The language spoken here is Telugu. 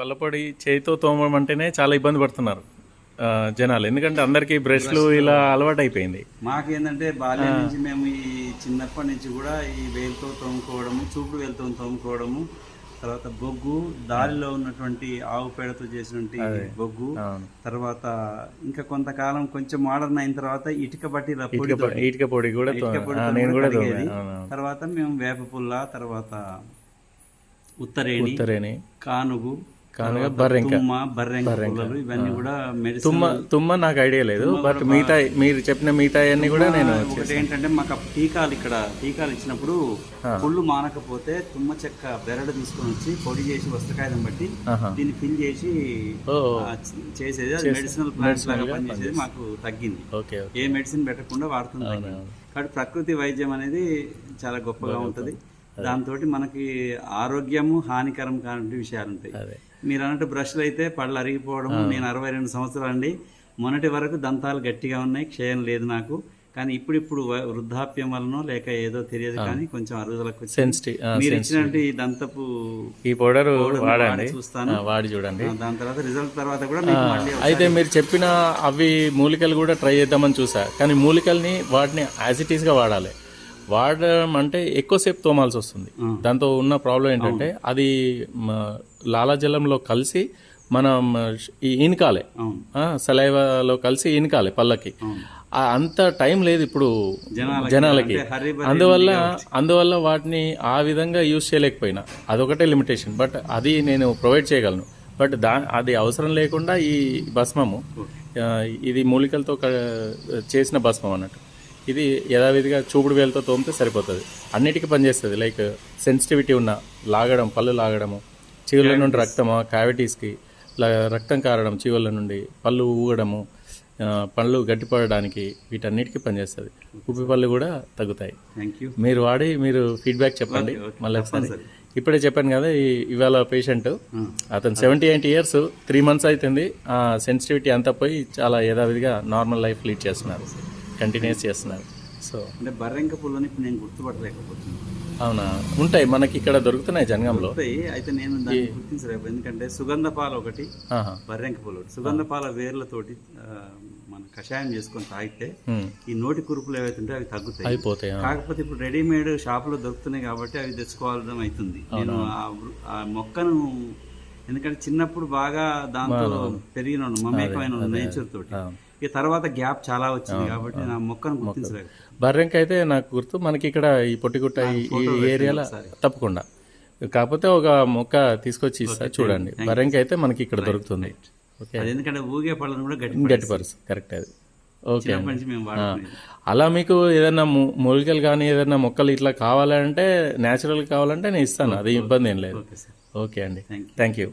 పళ్ళపొడి చేతితో తోమడం అంటేనే చాలా ఇబ్బంది పడుతున్నారు జనాలు. ఎందుకంటే అందరికీ బ్రష్లు ఇలా అలవాటు అయిపోయింది మాకేంటంటే బాల్యం నుంచి మేము ఈ చిన్నప్పటి నుంచి కూడా ఈ వేలుతో తోముకోవడము చూపుడు వేలుతో తోముకోవడము తర్వాత బొగ్గు దారిలో ఉన్నటువంటి ఆవు పేడతో చేసినటువంటి బొగ్గు తర్వాత ఇంకా కొంతకాలం కొంచెం మోడర్న్ అయిన తర్వాత ఇటుక బట్టి రప్పుడు ఇటుక పొడి కూడా. తర్వాత మేము వేప పుల్ల తర్వాత ఉత్తరేణి ఉత్తరేని కానుగు కానుగ బర్రెంక బర్రెంక ఇవన్నీ కూడా తుమ్మ తుమ్మ నాకు ఐడియా లేదు బట్ మిగతా మీరు చెప్పిన మిగతా అన్ని కూడా నేను ఒకటి ఏంటంటే మాకు టీకాలు ఇక్కడ టీకాలు ఇచ్చినప్పుడు పుళ్ళు మానకపోతే తుమ్మ చెక్క బెరడు తీసుకొని వచ్చి పొడి చేసి వస్త్రకాయలను బట్టి. దీన్ని ఫిల్ చేసి చేసేది. అది మెడిసినల్ ప్లాంట్స్ లాగా పనిచేసేది మాకు తగ్గింది. ఏ మెడిసిన్ పెట్టకుండా వాడుతుంది. కాబట్టి ప్రకృతి వైద్యం అనేది చాలా గొప్పగా ఉంటుంది. దాంతో మనకి ఆరోగ్యము హానికరం కాని విషయాలు ఉంటాయి మీరు అన్నట్టు బ్రష్లు అయితే పళ్ళు అరిగిపోవడం నేను అరవై రెండు సంవత్సరాలు అండి మొన్నటి వరకు దంతాలు గట్టిగా ఉన్నాయి క్షయం లేదు నాకు. కానీ ఇప్పుడిప్పుడు వ- వృద్ధాప్యం వలనో లేక ఏదో తెలియదు కానీ కొంచెం అరుగుదలకు మీరు ఇచ్చినట్టు ఈ దంతపు ఈ పౌడర్ వాడండి. చూస్తాను. వాడి చూడండి. దాని తర్వాత రిజల్ట్ తర్వాత కూడా అయితే మీరు చెప్పిన అవి మూలికలు కూడా ట్రై చేద్దామని చూసా. కానీ మూలికల్ని వాటిని యాజ్ ఇట్ ఈస్గా వాడాలి. వాడడం అంటే ఎక్కువసేపు తోమాల్సి వస్తుంది. దాంతో ఉన్న ప్రాబ్లం ఏంటంటే అది లాలాజలంలో కలిసి మనం ఇనకాలే. సలైవాలో కలిసి ఇనకాలి పళ్ళకి. అంత టైం లేదు ఇప్పుడు జనాలకి. అందువల్ల అందువల్ల వాటిని ఆ విధంగా యూజ్ చేయలేకపోయినా. అదొకటే లిమిటేషన్ బట్ అది నేను ప్రొవైడ్ చేయగలను. బట్ దా అది అవసరం లేకుండా ఈ భస్మము ఇది మూలికలతో చేసిన భస్మం అన్నట్టు. ఇది యథావిధిగా చూపుడు వేలతో తోమితే సరిపోతుంది. అన్నిటికీ పనిచేస్తుంది. లైక్ సెన్సిటివిటీ ఉన్న లాగడం పళ్ళు లాగడము చీవుల నుండి రక్తము క్యావిటీస్కి రక్తం కారడం చీవుల నుండి పళ్ళు ఊగడము పళ్ళు గట్టిపడడానికి వీటన్నిటికీ పనిచేస్తుంది. ఉప్పి పళ్ళు కూడా తగ్గుతాయి. మీరు వాడి మీరు ఫీడ్బ్యాక్ చెప్పండి. మళ్ళీ ఒకసారి. ఇప్పుడే చెప్పాను కదా ఈ ఇవాళ పేషెంట్ అతను seventy eight years three months అవుతుంది ఆ సెన్సిటివిటీ అంతా పోయి చాలా యథావిధిగా నార్మల్ లైఫ్ లీడ్ చేస్తున్నారు. కంటిన్యూస్ చేస్తున్నారు. సో అంటే బర్రెంక పుల్లని ఇప్పుడు నేను గుర్తుపట్టలేకపోతున్నాను అవునా? ఉంటాయి. మనకి ఇక్కడ దొరుకుతున్నాయి జనగంలో వస్తాయి అయితే నేను గుర్తించలేకపో ఎందుకంటే సుగంధ పాలు ఒకటి. బర్రెంక పూలు ఒకటి సుగంధ పాల వేర్లతోటి మన కషాయం చేసుకొని తాగితే. ఈ నోటి కురుపులు ఏవైతే ఉంటాయో అవి తగ్గుతాయి. అయిపోతాయి. కాకపోతే ఇప్పుడు రెడీమేడ్ షాపులో దొరుకుతున్నాయి కాబట్టి అవి తెచ్చుకోవాల్సిన అవుతుంది. నేను ఆ మొక్కను ఎందుకంటే చిన్నప్పుడు బాగా దాంతో పెరిగిన మమేకమైన నేచర్ తోటి. ఇక తర్వాత గ్యాప్ చాలా వచ్చింది కాబట్టి నా మొక్కను గుర్తించలేదు. బర్రెంక అయితే నాకు గుర్తు మనకి ఇక్కడ ఈ పొట్టిగుట్ట ఈ- ఈ ఏరియాలో తప్పకుండా. కాకపోతే ఒక మొక్క తీసుకొచ్చి ఇస్తా చూడండి. బర్రెంక అయితే మనకి ఇక్కడ దొరుకుతుంది. ఓకే. అది ఎందుకంటే ఊగే పళ్ళను కూడా గట్టి గట్టి పర్స్ కరెక్ట్ అది. ఓకే. అలా మీకు ఏదైనా మూలికలు కానీ ఏదైనా మొక్కలు ఇట్లా కావాలంటే న్యాచురల్ కావాలంటే నేను ఇస్తాను అది ఇబ్బంది ఏం లేదు. ఓకే అండి. Thank you